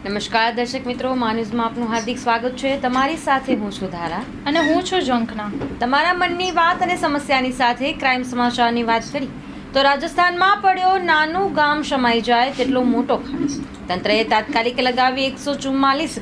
નમસ્કાર દર્શક મિત્રો માન્યુઝમાં આપનું હાર્દિક સ્વાગત છે. તમારી સાથે હું છું ધારા. અને હું છું ઝંખના તમારા મનની વાત અને સમસ્યાની સાથે ક્રાઇમ સમાચારની વાત કરી તો રાજસ્થાનમાં પડ્યો નાનું ગામ શમાઈ જાય તેટલો મોટો ખાડો તંત્રએ તાત્કાલિક લગાવી એકસો ચુમ્માલીસ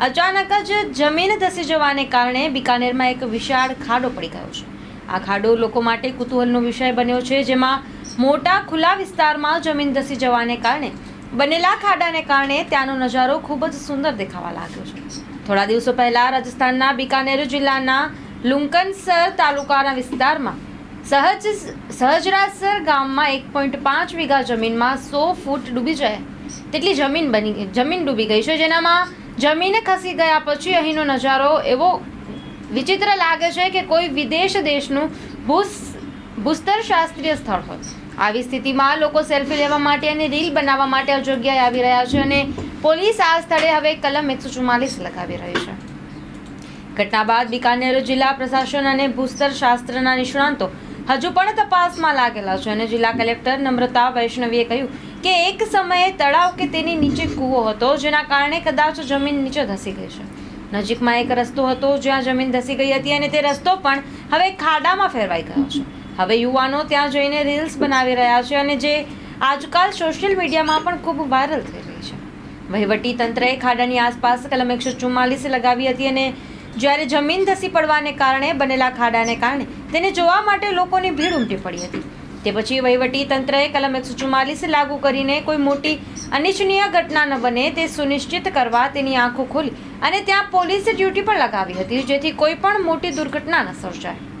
અચાનક જ જમીન ધસી જવાને કારણે બિકાનેરમાં એક વિશાળ ખાડો પડી ગયો છે. આ ખાડો લોકો માટે કુતૂહલનો વિષય બન્યો છે જેમાં મોટા ખુલ્લા વિસ્તારમાં જમીન ધસી જવાને કારણે બનેલા ખાડાને કારણે ત્યાંનો નજારો ખૂબ જ સુંદર દેખાવા લાગ્યો છે. થોડા દિવસો પહેલા રાજસ્થાનના બિકાનેર જિલ્લાના લુંકનસર તાલુકાના વિસ્તારમાં સહજ સહજરાસર ગામમાં એક પોઈન્ટ પાંચ વીઘા જમીનમાં સો ફૂટ ડૂબી જાય તેટલી જમીન બની જમીન ડૂબી ગઈ છે. જેનામાં જમીન ખસી ગયા પછી અહીંનો નજારો એવો વિચિત્ર લાગે છે કે કોઈ વિદેશ દેશનું ભૂસ ભૂસ્તર શાસ્ત્રીય સ્થળ હોય. આવી સ્થિતિમાં લોકો સેલ્ફી લેવા માટે અને રીલ બનાવવા માટે જગ્યાએ આવી રહ્યા છે અને પોલીસ આ સ્થળે હવે કલમ એકસો ચુમ્માલીસ લગાવી રહી છે. ઘટના બાદ બિકાનેર જિલ્લા પ્રશાસન અને ભૂસ્તર શાસ્ત્રના નિષ્ણાંતો હજુ પણ તપાસમાં લાગેલા છે અને જિલ્લા કલેક્ટર નમ્રતા વૈષ્ણવીએ કહ્યું કે એક સમયે તળાવ કે તેની નીચે કૂવો હતો, જેના કારણે કદાચ જમીન નીચે ધસી ગઈ છે. નજીકમાં એક રસ્તો હતો જ્યાં જમીન ધસી ગઈ હતી અને તે રસ્તો પણ હવે ખાડામાં ફેરવાઈ ગયો છે. હવે યુવાનો ત્યાં જઈને રીલ્સ બનાવી રહ્યા છે અને જે આજકાલ સોશિયલ મીડિયામાં પણ ખૂબ વાયરલ થઈ રહી છે. વહીવટી તંત્રએ ખાડાની આસપાસ કલમ એકસો ચુમ્માલીસ લગાવી હતી અને જ્યારે જમીન ધસી પડવાને કારણે બનેલા ખાડાને કારણે તેને જોવા માટે લોકોની ભીડ ઉમટી પડી હતી. તે પછી વહીવટી તંત્રએ કલમ એકસો ચુમ્માલીસ લાગુ કરીને કોઈ મોટી અનિચ્છનીય ઘટના ન બને તે સુનિશ્ચિત કરવા તેની આંખો ખોલી અને ત્યાં પોલીસે ડ્યુટી પણ લગાવી હતી, જેથી કોઈ પણ મોટી દુર્ઘટના ન સર્જાય.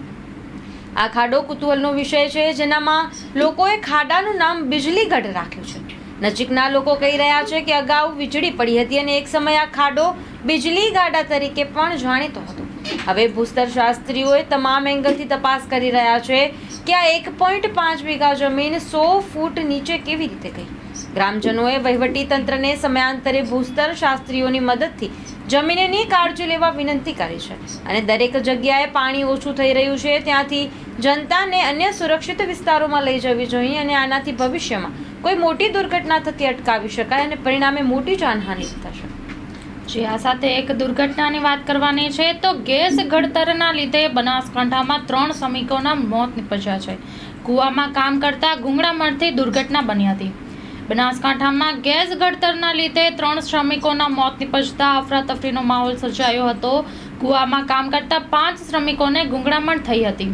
આ ખાડો કુતૂહલનો વિષય છે, જેનામાં લોકોએ ખાડાનું નામ બિજલીગઢ રાખ્યું છે. નજીકના લોકો કહી રહ્યા છે કે અગાઉ વીજળી પડી હતી અને એક સમયે આ ખાડો બિજલી ગાડા તરીકે પણ જાણીતો હતો. હવે ભૂસ્તર શાસ્ત્રીઓએ તમામ એંગલથી તપાસ કરી રહ્યા છે કે આ એક પોઈન્ટ પાંચ વીઘા જમીન સો ફૂટ નીચે કેવી રીતે ગઈ? ગ્રામજનોએ વહીવટી તંત્રને સમયાંતરે ભૂસ્તર શાસ્ત્રીઓની મદદથી જમીનની કાળજી લેવા વિનંતી કરી છે અને દરેક જગ્યાએ પાણી ઓછું થઈ રહ્યું છે, ત્યાંથી જનતાને અન્ય સુરક્ષિત વિસ્તારોમાં લઈ જવી જોઈએ અને આનાથી ભવિષ્યમાં કોઈ મોટી દુર્ઘટના થતી અટકાવી શકાય અને પરિણામે મોટી જાનહાનિ થશે. જે, આ સાથે એક દુર્ઘટનાની વાત કરવાની છે, તો ગેસ ઘડતરના લીધે બનાસકાંઠામાં ત્રણ શ્રમિકોના મોત નિપજ્યા છે. કૂવામાં કામ કરતા ગુંગળામણથી દુર્ઘટના બની હતી. બનાસકાંઠામાં ગેસ ઘડતરના લીધે ત્રણ શ્રમિકોના મોત નિપજતા અફરાતફરીનો માહોલ સર્જાયો હતો. કૂવામાં કામ કરતા પાંચ શ્રમિકોને ગુંગળામણ થઈ હતી.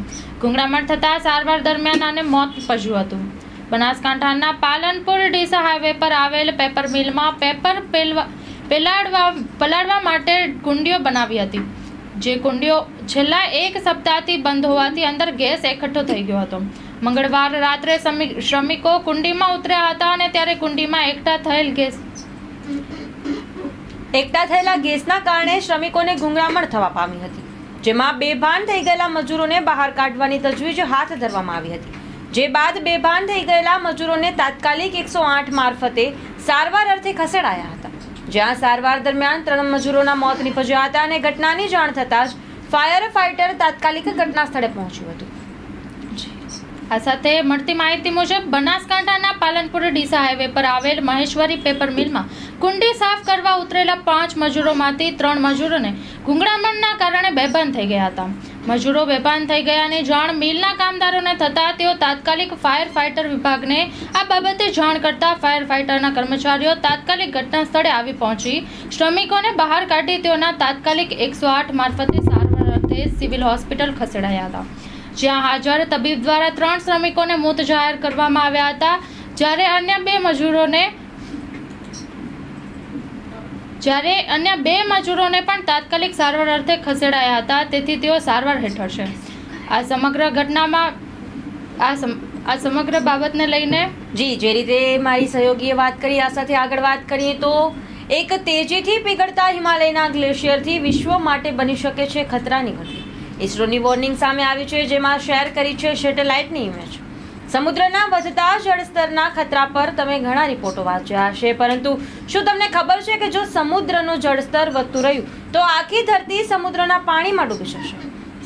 ગુંગળામણ થતાં સારવાર દરમિયાન આને મોત નિપજ્યું હતું. બનાસકાંઠાના પાલનપુર ડીસા હાઈવે પર આવેલ પેપર મિલમાં પેપર પેલવા, પેલાડવા, પલાળવા માટે કુંડીઓ બનાવી હતી. જે કુંડીઓ છેલ્લા એક સપ્તાહથી બંધ હોવાથી અંદર ગેસ એકઠો થઈ ગયો હતો. મંગળવાર રાત્રે શ્રમિક- કુંડીમાં ઉતર્યા હતા અને ત્યારે કુંડીમાં એકઠા થયેલ ગેસ એકઠા થયેલા ગેસના કારણે શ્રમિકોને ગુંગળામણ થવા પામી હતી, જેમાં બેભાન થઈ ગયેલા મજૂરોને બહાર કાઢવાની તજવીજ હાથ ધરવામાં આવી હતી. જે બાદ બેભાન થઈ ગયેલા મજૂરોને તાત્કાલિક એકસો આઠ મારફતે સારવાર અર્થે ખસેડાયા હતા. જ્યાં સારવાર દરમિયાન ત્રણ મજૂરોના મોત નીપજ્યા હતા અને ઘટનાની જાણ થતાં જ ફાયર ફાઇટર તાત્કાલિક ઘટના સ્થળે પહોંચ્યું હતું. આ સાથે મળતી માહિતી મુજબ, બનાસકાંઠાના પાલનપુર ડીસા હાઈવે પર આવેલ મહેશ્વરી પેપર મિલમાં કુંડી સાફ કરવા ઉતરેલા પાંચ મજૂરોમાંથી ત્રણ મજૂરોને ગુંગળામણના કારણે બેભાન થઈ ગયા હતા. મજૂરો બેભાન થઈ ગયાની જાણ મિલના કામદારોને થતાં તેઓ તાત્કાલિક ફાયર ફાઇટર વિભાગને આ બાબતે જાણ કરતા ફાયર ફાઇટરના કર્મચારીઓ તાત્કાલિક ઘટના સ્થળે આવી પહોંચી. શ્રમિકોને બહાર કાઢી તેઓના તાત્કાલિક એકસો આઠ મારફતે સારવાર અર્થે સિવિલ હોસ્પિટલ ખસેડાયા હતા. જ્યાં હાજર તબીબ દ્વારા ત્રણ શ્રમિકોને મૃત જાહેર કરવામાં આવ્યા હતા. જ્યારે અન્ય બે મજૂરોને જ્યારે અન્ય બે મજૂરોને પણ તાત્કાલિક સારવાર અર્થે ખસેડાયા હતા. તેથી તેઓ સારવાર હેઠળ છે. આ સમગ્ર ઘટનામાં આ આ સમગ્ર બાબતને લઈને જી, જે રીતે મારી સહયોગીએ વાત કરી, આ સાથે આગળ વાત કરીએ તો એક તેજીથી પીગળતા હિમાલયના ગ્લેશિયરથી વિશ્વ માટે બની શકે છે ખતરાની ઘટના. ઇસરોની વોર્નિંગ સામે આવી છે, જેમાં શેર કરી છે સેટેલાઇટની ઇમેજ સમુદ્રના વધતા જળસ્તરના ખતરા પર તમે ઘણા રિપોર્ટો વાંચ્યા હશે, પરંતુ શું તમને ખબર છે કે જો સમુદ્રનું જળસ્તર વધતું રહ્યું, તો આખી ધરતી સમુદ્રના પાણીમાં ડૂબી જશે?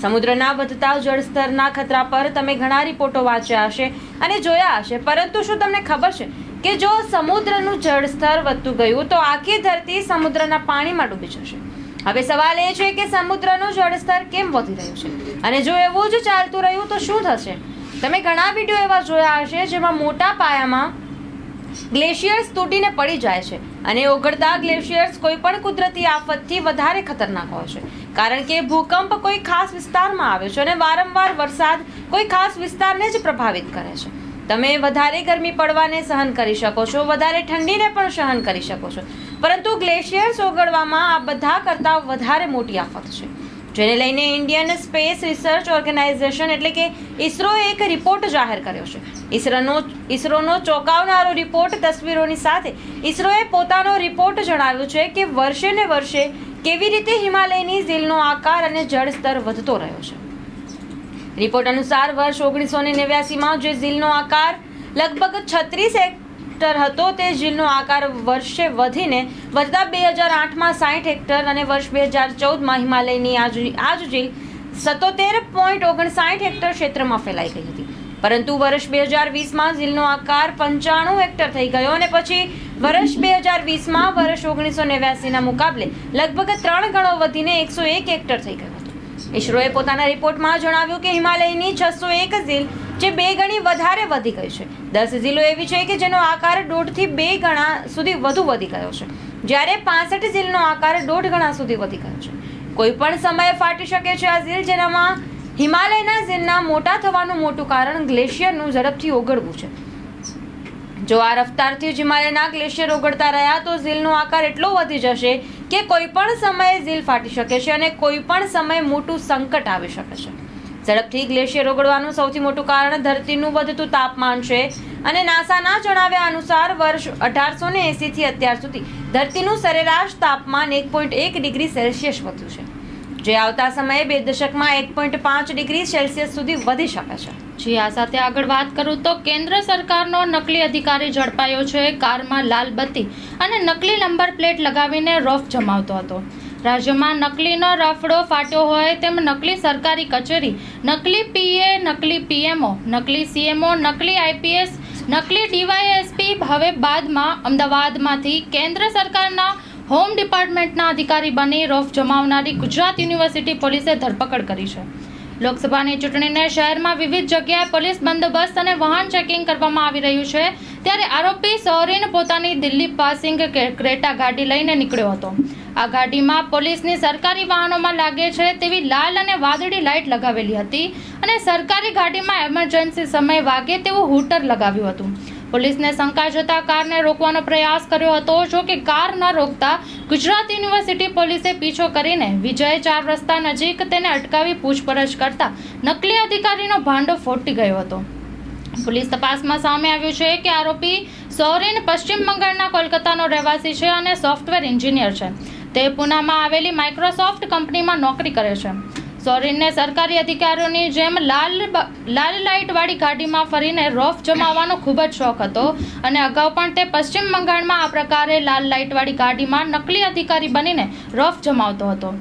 સમુદ્રના વધતા જળસ્તરના ખતરા પર તમે ઘણા રિપોર્ટો વાંચ્યા હશે અને જોયા હશે, પરંતુ શું તમને ખબર છે કે જો સમુદ્રનું જળસ્તર વધતું ગયું, તો આખી ધરતી સમુદ્રના પાણીમાં ડૂબી જશે? હવે સવાલ એ છે કે સમુદ્રનું જળસ્તર કેમ વધી રહ્યું છે? અને જો એવું જ ચાલતું રહ્યું, તો શું થશે? તમે ઘણા વીડિયો એવા જોયા હશે, જેમાં મોટા પાયામાં ગ્લેશિયર્સ તૂટીને પડી જાય છે અને ઓગળતા ગ્લેશિયર્સ કોઈ પણ કુદરતી આફતથી વધારે ખતરનાક હોય છે. કારણ કે ભૂકંપ કોઈ ખાસ વિસ્તારમાં આવે છે અને વારંવાર વરસાદ કોઈ ખાસ વિસ્તારને જ પ્રભાવિત કરે છે. તમે વધારે ગરમી પડવાને સહન કરી શકો છો, વધારે ઠંડીને પણ સહન કરી શકો છો. પરંતુ ગ્લેશિયર્સ ઓગળવામાં આ બધા કરતાં વધારે મોટી આફત છે. જેને લઈને ઇન્ડિયન સ્પેસ રિસર્ચ ઓર્ગેનાઇઝેશન એટલે કે ઇસરોએ એક રિપોર્ટ જાહેર કર્યો છે. ઇસરોનો ઇસરોનો ચોંકાવનારો રિપોર્ટ તસવીરોની સાથે ઇસરોએ પોતાનો રિપોર્ટ જણાવ્યું છે કે વર્ષે ને વર્ષે કેવી રીતે હિમાલયની ઝીલનો આકાર અને જળસ્તર વધતો રહ્યો છે. રિપોર્ટ અનુસાર વર્ષ ઓગણીસો નેવ્યાસીમાં જે ઝીલનો આકાર લગભગ છત્રીસ હેક્ટર હતો તે ઝીલનો આકાર વર્ષે વધીને વધતા બે હજાર આઠમાં સાઠ હેક્ટર અને વર્ષ બે હજાર ચૌદમાં હિમાલયની આજ ઝીલ સત્તોતેર પોઈન્ટ ઓગણસાઠ હેક્ટર ક્ષેત્રમાં ફેલાઈ ગઈ હતી. પરંતુ વર્ષ બે હજાર વીસમાં ઝીલનો આકાર પંચાણું હેક્ટર થઈ ગયો અને પછી વર્ષ બે હજાર વીસમાં વર્ષ ઓગણીસો નેવ્યાસીના મુકાબલે લગભગ ત્રણ ગણો વધીને એકસો એક હેક્ટર થઈ ગયો હતો. ઇસરોએ પોતાના રિપોર્ટમાં જણાવ્યું કે હિમાલયની છસો એક ઝીલ જે બે ગણી વધારે વધી ગઈ છે. દસ ઝીલો એવી છે કે જેનો આકાર દોઢથી બે ગણા સુધી વધુ વધી ગયો છે. જ્યારે પાસઠ ઝીલનો આકાર દોઢ ગણા સુધી વધી ગયો છે. કોઈ પણ સમયે ફાટી શકે છે આ ઝીલ જેનામાં હિમાલયના ઝીલના મોટા થવાનું મોટું કારણ ગ્લેશિયરનું ઝડપથી ઓગળવું છે. જો આ રફતારથી જ હિમાલયના ગ્લેશિયર ઓગળતા રહ્યા, તો ઝીલનો આકાર એટલો વધી જશે કે કોઈ પણ સમયે ઝીલ ફાટી શકે છે અને કોઈ પણ સમયે મોટું સંકટ આવી શકે છે. ઝડપથી ગ્લેશિયર ઓગળવાનું સૌથી મોટું કારણ ધરતીનું વધતું તાપમાન છે. અને નાસાના જણાવ્યા અનુસાર વર્ષ અઢારસો ને એંસીથી અત્યાર સુધી ધરતીનું સરેરાશ તાપમાન એક પોઈન્ટ એક ડિગ્રી સેલ્સિયસ વધ્યું છે. જે આવતા સમયે બે દશકમાં એક પોઈન્ટ પાંચ ડિગ્રી સેલ્સિયસ સુધી વધી શકે છે. જી, આ સાથે આગળ વાત કરું તો કેન્દ્ર સરકારનો નકલી અધિકારી ઝડપાયો છે. કારમાં લાલ બત્તી અને નકલી નંબર પ્લેટ લગાવીને રોફ જમાવતો હતો. રાજ્યમાં નકલીનો રફડો ફાટ્યો હોય તેમ નકલી સરકારી કચેરી, નકલી પીએ, નકલી પીએમઓ, નકલી સીએમઓ, નકલી આઈપીએસ, નકલી ડીવાયએસપી હવે બાદમાં અમદાવાદમાંથી કેન્દ્ર સરકારના હોમ ડિપાર્ટમેન્ટના અધિકારી બની રોફ જમાવનારી ગુજરાત યુનિવર્સિટી પોલીસે ધરપકડ કરી છે. લોકસભાની ચૂંટણીને શહેરમાં વિવિધ જગ્યાએ પોલીસ બંદોબસ્ત અને વાહન ચેકિંગ કરવામાં આવી રહ્યું છે, ત્યારે આરોપી સૌરીન પોતાની દિલ્હી પાસિંગ ક્રેટા ગાડી લઈને નીકળ્યો હતો. આ ગાડીમાં પોલીસની સરકારી વાહનોમાં લાગે છે તેવી લાલ અને વાદળી લાઇટ લગાવેલી હતી અને સરકારી ગાડીમાં એમરજન્સી સમય વાગે તેવું હૂટર લગાવ્યું હતું. પોલીસને શંકા જતા કારને રોકવાનો પ્રયાસ કર્યો હતો. જો કે કાર ન રોકતા ગુજરાત યુનિવર્સિટી પોલીસે પીછો કરીને વિજય ચાર રસ્તા નજીક તેને અટકાવી પૂછપરછ કરતા નકલી અધિકારીનો ભાંડો ફોટી ગયો હતો. પોલીસ તપાસમાં સામે આવ્યું છે કે આરોપી સૌરીન પશ્ચિમ બંગાળના કોલકાતાનો રહેવાસી છે અને સોફ્ટવેર એન્જિનિયર છે. તે પૂનામાં આવેલી માઇક્રોસોફ્ટ કંપનીમાં નોકરી કરે છે. સોરીનને સરકારી અધિકારીઓની જેમ લાલ લાલ લાઇટવાળી ગાડીમાં ફરીને રોફ જમાવવાનો ખૂબ જ શોખ હતો અને અગાઉ પણ તે પશ્ચિમ બંગાળમાં આ પ્રકારે લાલ લાઇટવાળી ગાડીમાં નકલી અધિકારી બનીને રોફ જમાવતો હતો.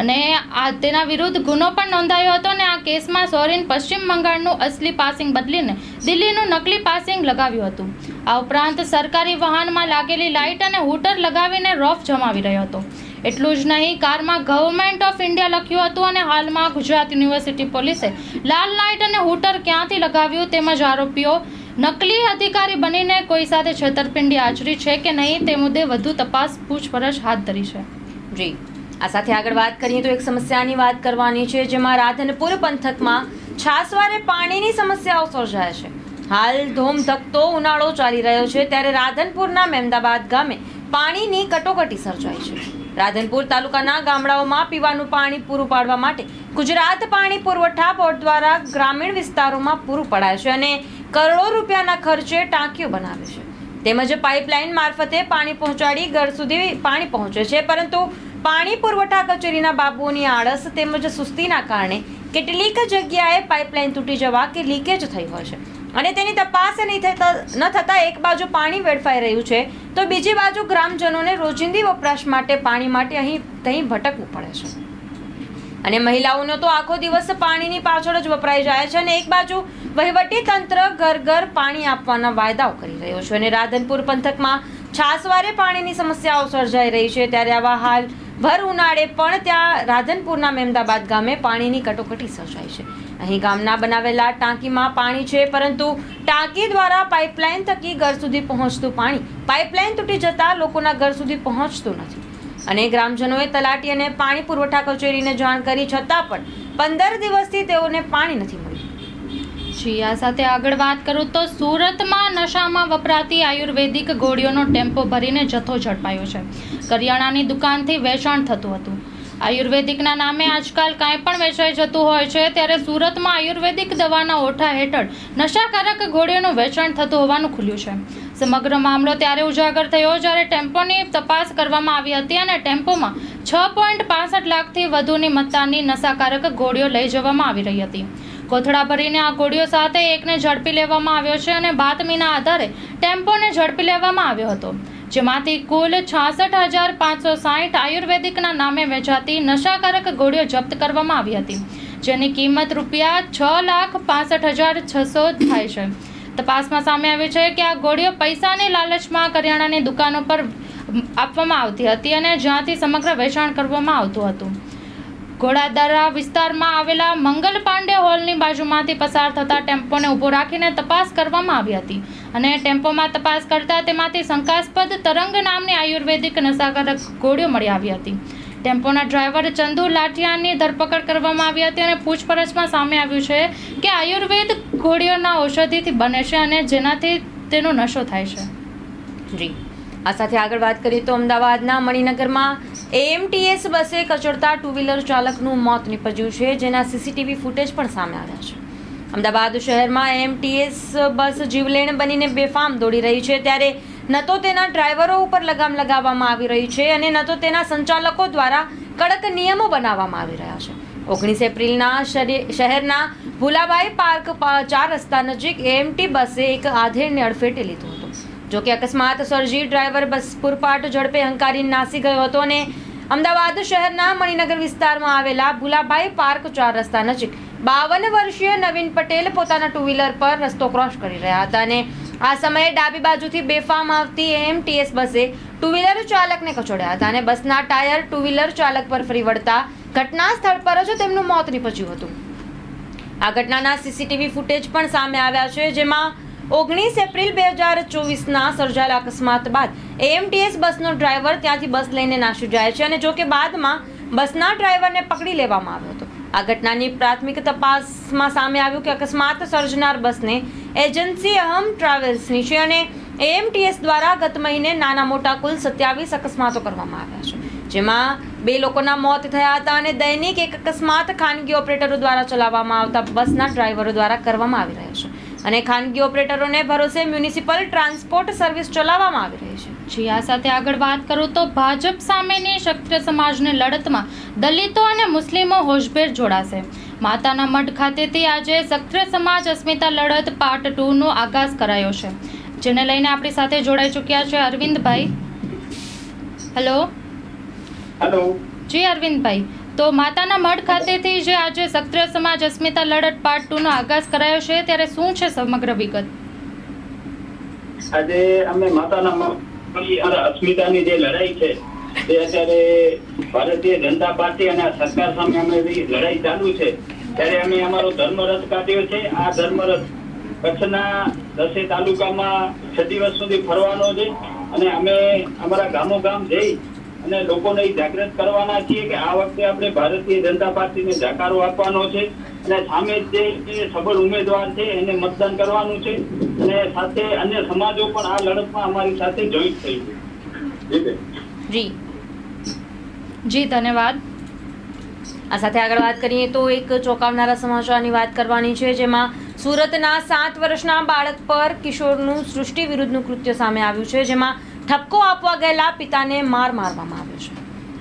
અને આ તેના વિરુદ્ધ ગુનો પણ નોંધાયો હતો અને આ કેસમાં સોરેન પશ્ચિમ બંગાળનું અસલી પાસિંગ બદલીને દિલ્હીનું નકલી પાસિંગ લગાવ્યું હતું. આ ઉપરાંત સરકારી વાહનમાં લાગેલી લાઇટ અને હૂટર લગાવીને રોફ જમાવી રહ્યો હતો. એટલું જ નહીં, કારમાં ગવર્મેન્ટ ઓફ ઇન્ડિયા લખ્યું હતું અને હાલમાં ગુજરાત યુનિવર્સિટી પોલીસે લાલ લાઇટ અને હૂટર ક્યાંથી લગાવ્યું તેમજ આરોપીઓ નકલી અધિકારી બનીને કોઈ સાથે છેતરપિંડી આચરી છે કે નહીં તે મુદ્દે વધુ તપાસ પૂછપરછ હાથ ધરી છે. જી, આ સાથે આગળ વાત કરીએ તો એક સમસ્યાની વાત કરવાની છે જેમાં રાધનપુર પંથકમાં છાસવારે પાણીની સમસ્યાઓ સર્જાય છે. હાલ ધોમધકતો ઉનાળો ચાલી રહ્યો છે ત્યારે રાધનપુરના મહેમદાબાદ ગામે પાણીની કટોકટી સર્જાઈ છે. રાધનપુર તાલુકાના ગામડાઓમાં પીવાનું પાણી પૂરું પાડવા માટે ગુજરાત પાણી પુરવઠા બોર્ડ દ્વારા ગ્રામીણ વિસ્તારોમાં પૂરું પડાય છે અને કરોડો રૂપિયાના ખર્ચે ટાંકીઓ બનાવે છે. તેમજ પાઇપલાઇન મારફતે પાણી પહોંચાડી ઘર સુધી પાણી પહોંચે છે, પરંતુ પાણી પુરવઠા કચેરીના બાબુઓની આળસ તેમજ સુસ્તીના કારણે કેટલીક જગ્યાએ પાઇપલાઇન તૂટી જવા કે લીકેજ થઈ હોય છે. અને તેની તપાસ નહીં થતા ન થતાં એક બાજુ પાણી વેડફાઈ રહ્યું છે, તો બીજી બાજુ ગ્રામજનોને રોજિંદી વપરાશ માટે પાણી માટે અહીં ત્યાં ભટકવું પડે છે. અને મહિલાઓનો તો આખો દિવસ પાણીની પાછળ જ વપરાઈ જાય છે અને એક બાજુ વહીવટી તંત્ર ઘર ઘર પાણી આપવાના વાયદાઓ કરી રહ્યો છે અને રાધનપુર પંથકમાં છાસવારે પાણીની સમસ્યાઓ સર્જાઈ રહી છે. ત્યારે આવા હાલ ભર ઉનાળે પણ ત્યાં રાધનપુરના મેમદાબાદ ગામે પાણીની કટોકટી સર્જાઈ છે. અહીં ગામના બનાવેલા ટાંકીમાં પાણી છે, પરંતુ ટાંકી દ્વારા પાઇપલાઇન થકી ઘર સુધી પહોંચતું પાણી, પાઇપલાઇન તૂટી જતાં લોકોના ઘર સુધી પહોંચતું નથી. અને ગ્રામજનોએ તલાટી અને પાણી પુરવઠા કચેરીને જાણ કરી છતાં પણ પંદર દિવસથી તેઓને પાણી નથી મળ્યું. આ સાથે આગળ વાત કરું તો સુરતમાં નશામાં વપરાતી આયુર્વેદિક ગોળીઓનો ટેમ્પો ભરીને જથ્થો ઝડપાયો છે. કરિયાણાની દુકાનથી વેચાણ થતું હતું. આયુર્વેદિકના નામે આજકાલ કાંઈ પણ વેચાઈ જતું હોય છે, ત્યારે સુરતમાં આયુર્વેદિક દવાના ઓઠા હેઠળ નશાકારક ગોળીઓનું વેચાણ થતું હોવાનું ખુલ્યું છે. સમગ્ર મામલો ત્યારે ઉજાગર થયો જ્યારે ટેમ્પોની તપાસ કરવામાં આવી હતી અને ટેમ્પોમાં છ પોઈન્ટ પાસઠ લાખથી વધુની મત્તાની નશાકારક ગોળીઓ લઈ જવામાં આવી રહી હતી. કોથળા ભરીને આ ગોળીઓ સાથે એકને ઝડપી લેવામાં આવ્યો છે અને બાતમીના આધારે ટેમ્પોને ઝડપી લેવામાં આવ્યો હતો. જેમાંથી કુલ છાસઠ હજાર પાંચસો સાઠ આયુર્વેદિકના નામે વેચાતી નશાકારક ગોળીઓ જપ્ત કરવામાં આવી હતી, જેની કિંમત રૂપિયા છ લાખ પાસઠ હજાર છસો થાય છે. તપાસમાં સામે આવ્યું છે કે આ ગોળીઓ પૈસાની લાલચમાં કરિયાણાની દુકાનો પર આપવામાં આવતી હતી અને જ્યાંથી સમગ્ર વેચાણ કરવામાં આવતું હતું. ઘોડાદરા વિસ્તારમાં આવેલા મંગલ પાંડે હોલની બાજુમાંથી પસાર થતા ટેમ્પોને ઊભો રાખીને તપાસ કરવામાં આવી હતી અને ટેમ્પોમાં તપાસ કરતા તેમાંથી શંકાસ્પદ તરંગ નામની આયુર્વેદિક નશાકારક ગોળીઓ મળી આવી હતી. ટેમ્પોના ડ્રાઈવર ચંદુ લાઠિયાની ધરપકડ કરવામાં આવી હતી અને પૂછપરછમાં સામે આવ્યું છે કે આયુર્વેદ ગોળીઓના ઔષધિથી બને છે અને જેનાથી તેનો નશો થાય છે. જી. આ સાથે આગળ વાત કરીએ તો અમદાવાદના મણિનગરમાં એએમટીએસ બસે કચડતા ટુ વ્હીલર ચાલકનું મોત નીપજ્યું છે, જેના સીસીટીવી ફૂટેજ પણ સામે આવ્યા છે. અમદાવાદ શહેરમાં એએમટીએસ બસ જીવલેણ બનીને બેફામ દોડી રહી છે, ત્યારે ન તો તેના ડ્રાઈવરો ઉપર લગામ લગાવવામાં આવી રહી છે અને ન તો તેના સંચાલકો દ્વારા કડક નિયમો બનાવવામાં આવી રહ્યા છે. ઓગણીસ એપ્રિલના શહેરના ભુલાબાઈ પાર્ક ચાર રસ્તા નજીક એએમટી બસે એક આધેડને અડફેટે લીધો હતો. જો કે અકસ્માત સર્જી ડ્રાઈવર બસ પૂરપાટ ઝડપે હંકારી નાસી ગયો હતો અને અમદાવાદ શહેરના મણિનગર વિસ્તારમાં આવેલા ભુલાભાઈ પાર્ક ચાર રસ્તા નજીક બાવન વર્ષીય નવીન પટેલ પોતાના ટુ વ્હીલર પર રસ્તો ક્રોસ કરી રહ્યા હતા અને આ સમયે ડાબી બાજુથી બેફામ આવતી એમટીએસ બસે ટુ વ્હીલર ચાલકને કચોડ્યા હતા અને બસના ટાયર ટુ વ્હીલર ચાલક પર ફરી વળતા ઘટના સ્થળ પર જ તેમનું મોત નીપજ્યું હતું. આ ઘટનાના સીસીટીવી ફૂટેજ પણ સામે આવ્યા છે, જેમાં ઓગણીસ એપ્રિલ બે હજાર ચોવીસના સર્જાયેલા અકસ્માત બાદ એએમટીએસ બસનો ડ્રાઈવર ત્યાંથી બસ લઈને નાસી જાય છે અને જો કે બાદમાં બસના ડ્રાઈવરને પકડી લેવામાં આવ્યો હતો. આ ઘટનાની પ્રાથમિક તપાસમાં સામે આવ્યું કે અકસ્માત સર્જનાર બસને એજન્સી અહમ ટ્રાવેલ્સની છે અને એએમટીએસ દ્વારા ગત મહિને નાના મોટા કુલ સત્યાવીસ અકસ્માતો કરવામાં આવ્યા છે, જેમાં બે લોકોના મોત થયા હતા અને દૈનિક એક અકસ્માત ખાનગી ઓપરેટરો દ્વારા ચલાવવામાં આવતા બસના ડ્રાઈવરો દ્વારા કરવામાં આવી રહ્યા છે. અને ખાનગી ઓપરેટરોને ભરોસે મ્યુનિસિપલ ટ્રાન્સપોર્ટ સર્વિસ ચલાવવામાં આવી રહી છે. જી આ સાથે આગળ વાત કરું તો ભાજપ સામેની ક્ષત્રિય સમાજની લડતમાં દલિતો અને મુસ્લિમો હોશભેર જોડાશે. માતાના મઠ ખાતેથી આજે ક્ષત્રિય સમાજ અસ્મિતા લડત પાર્ટ ટુનો આગાઝ કરાયો છે. જેને લઈને આપણી સાથે જોડાઈ ચૂક્યા છે અરવિંદભાઈ. હેલો હેલો જી અરવિંદભાઈ તો માતાના મઢ ખાતેથી જે આજે ક્ષત્રિય સમાજ અસ્મિતા લડત પાર્ટ ટુનો આગાઝ કરાયો છે, ત્યારે શું છે સમગ્ર વિગત? આજે અમે માતાના મઢ અસ્મિતાની જે લડાઈ છે, તે અત્યારે ભારતીય જનતા પાર્ટી અને સરકાર સામે અમે લડાઈ ચાલુ છે, ત્યારે અમે અમારો ધર્મરથ કાઢ્યો છે. આ ધર્મરથ કચ્છના દસે તાલુકામાં છ દિવસ સુધી ફરવાનો છે અને અમે અમારા ગામો ગામ જઈ અને લોકોને જાગૃત કરવાના છીએ કે આ વખતે આપણે ભારતીય જનતા પાર્ટીને જાકારો આપવાનો છે અને સામે જે સબળ ઉમેદવાર છે એને મતદાન કરવાનું છે અને સાથે અન્ય સમાજો પણ આ લડતમાં અમારી સાથે જોઈન્ટ થઈ છે. જી. જી ધન્યવાદ. આ સાથે આગળ વાત કરીએ તો એક ચોંકાવનારા સમાચારની વાત કરવાની છે જેમાં સુરતના સાત વર્ષના બાળક પર કિશોરનું સૃષ્ટિ વિરુદ્ધનું કૃત્ય સામે આવ્યું છે જેમાં ઠપકો આપવા ગયેલા પિતાને માર મારવામાં આવ્યો છે.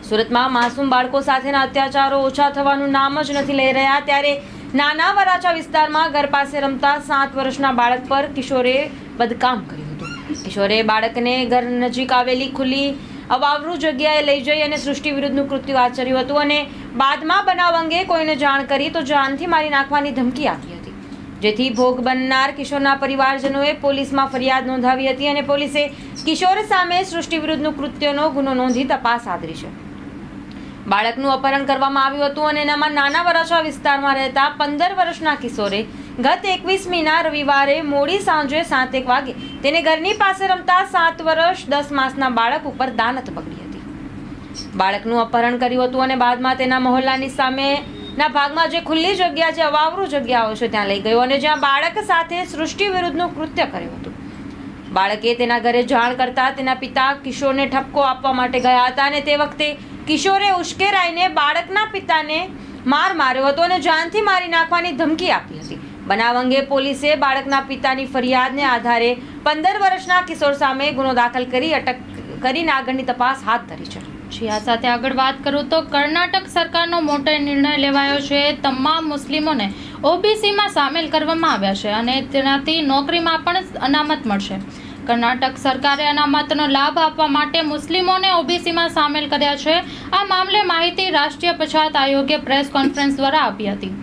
સુરતમાં માસૂમ બાળકો સાથેના અત્યાચારો ઓછા થવાનું નામ જ નથી લઈ રહ્યા. ત્યારે નાના વરાછા વિસ્તારમાં ઘર પાસે રમતા સાત વર્ષના બાળક પર કિશોરે બદકામ કર્યું હતું. કિશોરે બાળકને ઘર નજીક આવેલી ખુલ્લી અવાવરૂ જગ્યાએ લઈ જઈ અને સૃષ્ટિ વિરુદ્ધનું કૃત્યુ આચર્યું હતું અને બાદમાં બનાવ અંગે કોઈને જાણ કરી તો જાનથી મારી નાખવાની ધમકી આપી. જેથી ભોગ બનનાર કિશોરના પરિવારજનોએ પોલીસમાં ફરિયાદ નોંધાવી હતી અને પોલીસે કિશોર સામે સૃષ્ટિ વિરુદ્ધનું કૃત્યનો ગુનો નોંધી તપાસ આદરી છે. બાળકનું અપહરણ કરવામાં આવ્યું હતું અને એનામાં નાના વરાછા વિસ્તારમાં રહેતા પંદર વર્ષના કિશોરે ગત એકવીસમીના રવિવારે મોડી સાંજે સાત એક વાગે તેને ઘરની પાસે રમતા સાત વર્ષ દસ માસના બાળક ઉપર દાનત પકડી હતી. બાળકનું અપહરણ કર્યું હતું અને બાદમાં તેના મહોલ્લાની સામેના ભાગમાં જે ખુલ્લી જગ્યા છે, અવાવરું જગ્યાઓ છે, ત્યાં લઈ ગયો અને જ્યાં બાળક સાથે સૃષ્ટિ વિરુદ્ધનું કૃત્ય કર્યું હતું. બાળકે તેના ઘરે જાણ કરતા તેના પિતા કિશોરને ઠપકો આપવા માટે ગયા હતા અને તે વખતે કિશોરે ઉશ્કેરાઈને બાળકના પિતાને માર માર્યો હતો અને જાનથી મારી નાખવાની ધમકી આપી હતી. બનાવ અંગે પોલીસે બાળકના પિતાની ફરિયાદને આધારે પંદર વર્ષના કિશોર સામે ગુનો દાખલ કરી, અટક કરીને આગળની તપાસ હાથ ધરી છે. જી આ સાથે આગળ વાત કરું તો કર્ણાટક સરકારનો મોટો નિર્ણય લેવાયો છે. તમામ મુસ્લિમોને ઓબીસીમાં સામેલ કરવામાં આવ્યા છે અને તેનાથી નોકરીમાં પણ અનામત મળશે. કર્ણાટક સરકારે અનામતનો લાભ આપવા માટે મુસ્લિમોને ઓબીસીમાં સામેલ કર્યા છે. આ મામલે માહિતી રાષ્ટ્રીય પછાત આયોગે પ્રેસ કોન્ફરન્સ દ્વારા આપી હતી.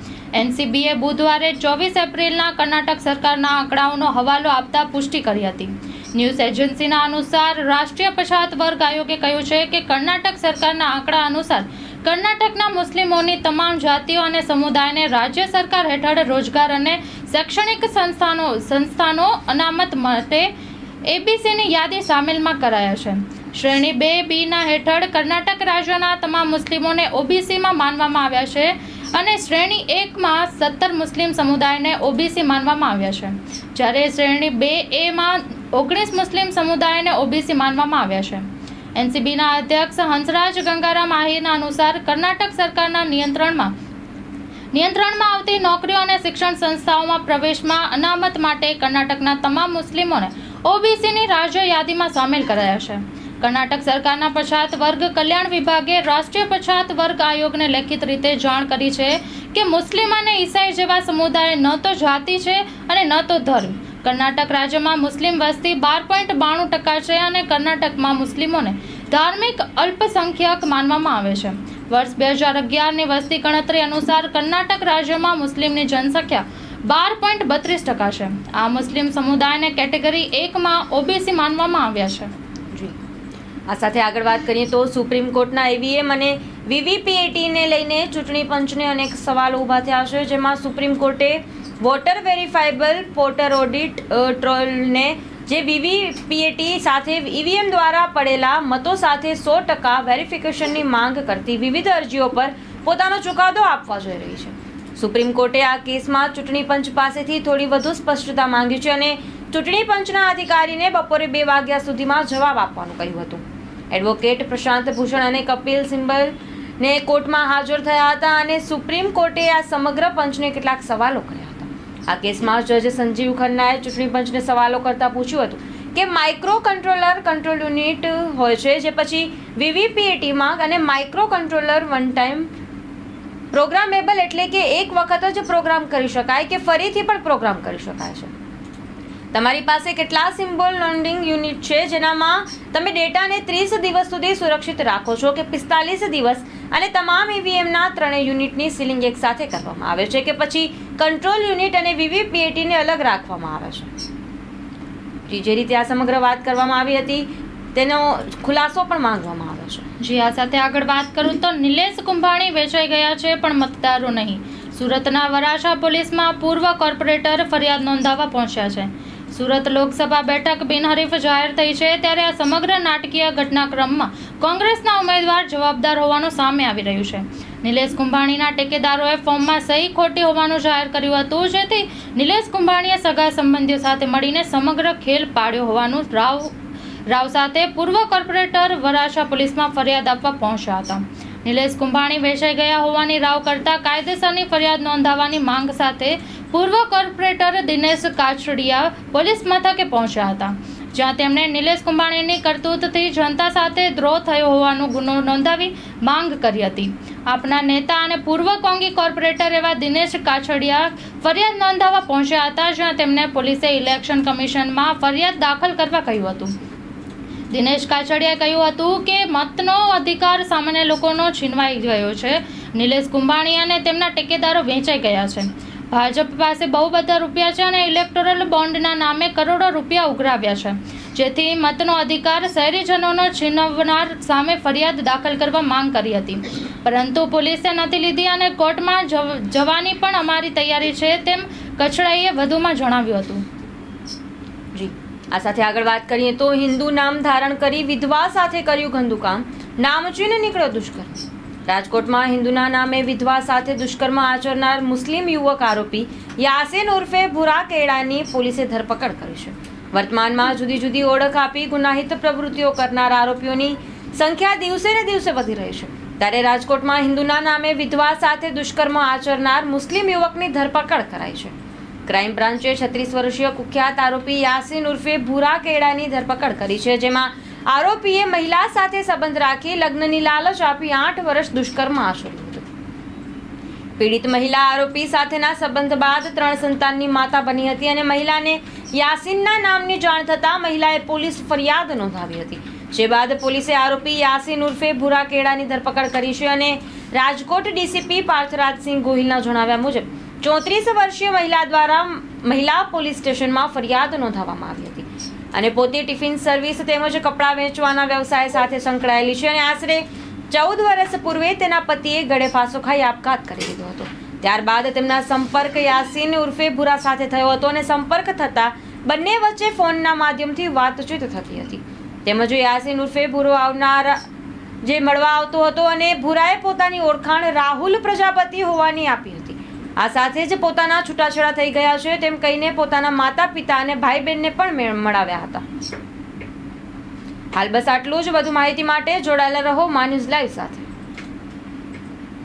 એનસીબીએ બુધવારે ચોવીસ એપ્રિલના કર્ણાટક સરકારના આંકડાઓનો હવાલો આપતા પુષ્ટિ કરી હતી. ન્યૂઝ એજન્સીના અનુસાર રાષ્ટ્રીય પછાત વર્ગ આયોગે કહ્યું છે કે કર્ણાટક સરકારના આંકડા અનુસાર કર્ણાટકના મુસ્લિમોની તમામ જાતિઓ અને સમુદાયને રાજ્ય સરકાર હેઠળ રોજગાર અને શૈક્ષણિક સંસ્થાનો સંસ્થાનો અનામત માટે એબીસીની યાદી સામેલમાં કરાયા છે. શ્રેણી બે બીના હેઠળ કર્ણાટક રાજ્યના તમામ મુસ્લિમોને ઓબીસીમાં માનવામાં આવ્યા છે અને શ્રેણી એકમાં સત્તર મુસ્લિમ સમુદાયને ઓબીસી માનવામાં આવ્યા છે. જ્યારે શ્રેણી બે એમાં ઓગણીસ મુસ્લિમ સમુદાયને ઓબીસી માનવામાં આવ્યા છે. એનસીબીના અધ્યક્ષ હંસરાજ ગંગારામ આહિરના અનુસાર કર્ણાટક સરકારના નિયંત્રણમાં નિયંત્રણમાં આવતી નોકરીઓ અને શિક્ષણ સંસ્થાઓમાં પ્રવેશમાં અનામત માટે કર્ણાટકના તમામ મુસ્લિમોને ઓબીસીની રાજ્ય યાદીમાં સામેલ કરાયા છે. કર્ણાટક સરકારના પછાત વર્ગ કલ્યાણ વિભાગે રાષ્ટ્રીય પછાત વર્ગ આયોગને લેખિત રીતે જાણ કરી છે કે મુસ્લિમ અને ઈસાઈ જેવા સમુદાય ન તો જાતિ છે અને ન તો ધર્મ. કર્ણાટક રાજ્યમાં મુસ્લિમ વસ્તી બાર પોઈન્ટ બાણું ટકા છે અને કર્ણાટકમાં મુસ્લિમોને ધાર્મિક અલ્પસંખ્યક માનવામાં આવે છે. વર્ષ બે હજાર અગિયારની વસ્તી ગણતરી અનુસાર કર્ણાટક રાજ્યમાં મુસ્લિમની જનસંખ્યા બાર પોઈન્ટ બત્રીસ ટકા છે. આ મુસ્લિમ સમુદાયને કેટેગરી એકમાં ઓબીસી માનવામાં આવ્યા છે. આ સાથે આગળ વાત કરીએ તો સુપ્રીમ કોર્ટના ઈવીએમ અને વીવીપીએટીને લઈને ચૂંટણી પંચને અનેક સવાલો ઊભા થયા છે, જેમાં સુપ્રીમ કોર્ટે વોટર વેરીફાયેબલ પોર્ટર ઓડિટ ટ્રોલને જે વીવીપીએટી સાથે, ઈવીએમ દ્વારા પડેલા મતો સાથે સો ટકા વેરિફિકેશનની માંગ કરતી વિવિધ અરજીઓ પર પોતાનો ચુકાદો આપવા જઈ રહી છે. સુપ્રીમ કોર્ટે આ કેસમાં ચૂંટણી પંચ પાસેથી થોડી વધુ સ્પષ્ટતા માંગી છે અને ચૂંટણી પંચના અધિકારીને બપોરે બે વાગ્યા સુધીમાં જવાબ આપવાનું કહ્યું હતું. એડવોકેટ પ્રશાંત ભૂષણ અને કપિલ સિંબલ ને કોર્ટમાં હાજર થયા હતા અને સુપ્રીમ કોર્ટે આ સમગ્ર પંચને કેટલાક સવાલો કર્યા આ કેસમાં જજ સંજીવ ખન્નાએ ચૂંટણી પંચને સવાલો કરતા પૂછ્યું હતું કે માઇક્રો કંટ્રોલર કંટ્રોલ યુનિટ હોય છે, જે પછી વીવીપીએટીમાં અને micro controller one time programmable એટલે કે એક વખત જ પ્રોગ્રામ કરી શકાય કે ફરીથી પણ પ્રોગ્રામ કરી શકાય છે. તમારી પાસે કેટલા સિમ્બોલ લોન્ડિંગ યુનિટ છે, જેનામાં તમે ડેટાને ત્રીસ દિવસ સુધી સુરક્ષિત રાખો છો કે પિસ્તાલીસ દિવસ અને તમામ ઈવીએમના ત્રણેય યુનિટની સીલિંગ એક સાથે કરવામાં આવે છે કે પછી કંટ્રોલ યુનિટ અને વીવીપીએટીને અલગ રાખવામાં આવે છે. જી, રીતે આ સમગ્ર વાત કરવામાં આવી હતી તેનો ખુલાસો પણ માંગવામાં આવે છે. જી આ સાથે આગળ વાત કરું તો નિલેશ કુંભાણી વેચાઈ ગયા છે પણ મતદારો નહીં. સુરતના વરાછા પોલીસમાં પૂર્વ કોર્પોરેટર ફરિયાદ નોંધાવવા પહોંચ્યા છે. સુરત લોકસભા બેઠક બિનહરીફ જાહેર થઈ છે ત્યારે આ સમગ્ર નાટકીય ઘટનાક્રમમાં કોંગ્રેસના ઉમેદવાર જવાબદાર હોવાનું સામે આવી રહ્યું છે. નિલેશ કુંભાણીના ટેકેદારોએ ફોર્મમાં સહી ખોટી હોવાનું જાહેર કર્યું હતું, જેથી નિલેશ કુંભાણીએ સગા સંબંધીઓ સાથે મળીને સમગ્ર ખેલ પાડ્યો હોવાનું રાવ રાવ સાથે પૂર્વ કોર્પોરેટર વરાછા પોલીસમાં ફરિયાદ આપવા પહોંચ્યા હતા. નિલેશ કુંભાણી વેચાઈ ગયા હોવાની રાવ કરતા કાયદેસરની ફરિયાદ નોંધાવવાની માંગ સાથે પૂર્વ કોર્પોરેટર દિનેશ કાછડિયા પોલીસ મથકે પહોંચ્યા હતા, જ્યાં તેમણે નિલેશ કુંભાણીની કરતૂતથી જનતા સાથે દ્રોહ થયો હોવાનો ગુનો નોંધાવી માંગ કરી હતી. આપના નેતા અને પૂર્વ કોંગી કોર્પોરેટર એવા દિનેશ કાછડિયા ફરિયાદ નોંધાવવા પહોંચ્યા હતા, જ્યાં તેમને પોલીસે ઇલેક્શન કમિશનમાં ફરિયાદ દાખલ કરવા કહ્યું હતું. દિનેશ કાછડિયાએ કહ્યું હતું કે મતનો અધિકાર સામાન્ય લોકોનો છીનવાઈ ગયો છે. નિલેશ કુંભાણી અને તેમના ટેકેદારો વેચાઈ ગયા છે. ભાજપ પાસે બહુ બધા રૂપિયા છે અને ઇલેક્ટોરલ બોન્ડના નામે કરોડો રૂપિયા ઉઘરાવ્યા છે. જેથી મતનો અધિકાર શહેરીજનોનો છીનવનાર સામે ફરિયાદ દાખલ કરવા માંગ કરી હતી. પરંતુ પોલીસે નથી લીધી અને કોર્ટમાં જવ- જવાની પણ અમારી તૈયારી છે તેમ કચડાઈએ વધુમાં જણાવ્યું હતું. આ સાથે આગળ વાત કરીએ તો હિન્દુ નામ ધારણ કરી વિધવા સાથે કર્યું ગંદુ કામ નામચીને નીકળ્યો દુષ્કર્મ રાજકોટમાં હિન્દુના નામે વિધવા સાથે દુષ્કર્મ આચરનાર મુસ્લિમ યુવક આરોપી યાસીન ઉર્ફે ભૂરા કેળાની પોલીસે ધરપકડ કરી છે. વર્તમાનમાં જુદી જુદી ઓળખ આપી ગુનાહિત પ્રવૃત્તિઓ કરનાર આરોપીઓની સંખ્યા દિવસે ને દિવસે વધી રહી છે. ત્યારે રાજકોટમાં હિન્દુના નામે વિધવા સાથે દુષ્કર્મ આચરનાર મુસ્લિમ યુવકની ધરપકડ કરાઈ છે. ક્રાઇમ બ્રાન્ચે છત્રીસ વર્ષીય કુખ્યાત આરોપી યાસીન ઉર્ફે ભૂરા કેળાની ધરપકડ કરી છે, જેમાં આરોપીએ મહિલા સાથે સંબંધ રાખી લગ્નની લાલચ આપી આઠ વર્ષ દુષ્કર્મ આચર્યું પીડિત મહિલા આરોપી સાથેના સંબંધ બાદ ત્રણ સંતાનની માતા બની હતી અને મહિલાને યાસીનના નામની જાણ થતાં મહિલાએ પોલીસ ફરિયાદ નોંધાવી હતી. જે બાદ પોલીસે આરોપી યાસીન ઉર્ફે ભૂરા કેળાની ધરપકડ કરી છે અને રાજકોટ ડીસીપી પાર્થરાજસિંહ ગોહિલના જણાવ્યા મુજબ ચોત્રીસ વર્ષીય મહિલા દ્વારા મહિલા પોલીસ સ્ટેશનમાં ફરિયાદ નોંધાવવામાં આવી હતી. અને પોતે ટિફિન સર્વિસ તેમજ કપડાં વેચવાના વ્યવસાય સાથે સંકળાયેલી છે અને આશરે ચૌદ વર્ષ પૂર્વે તેના પતિએ ગળે ફાંસો ખાઈ આપઘાત કરી લીધો હતો. ત્યારબાદ તેમના સંપર્ક યાસીન ઉર્ફે ભૂરા સાથે થયો હતો અને સંપર્ક થતાં બંને વચ્ચે ફોનના માધ્યમથી વાતચીત થતી હતી. તેમજ યાસીન ઉર્ફે ભૂરો આવનાર જે મળવા આવતો હતો અને ભૂરાએ પોતાની ઓળખાણ રાહુલ પ્રજાપતિ હોવાની આપી હતી. આ સાથે જ પોતાના છૂટાછેડા થઈ ગયા છે તેમ કહીને પોતાના માતા પિતા અને ભાઈ બહેનને પણ મેળ- મળાવ્યા હતા. હાલ બસ આટલું જ. વધુ માહિતી માટે જોડાયેલા રહો મા ન્યૂઝ લાઈવ સાથે.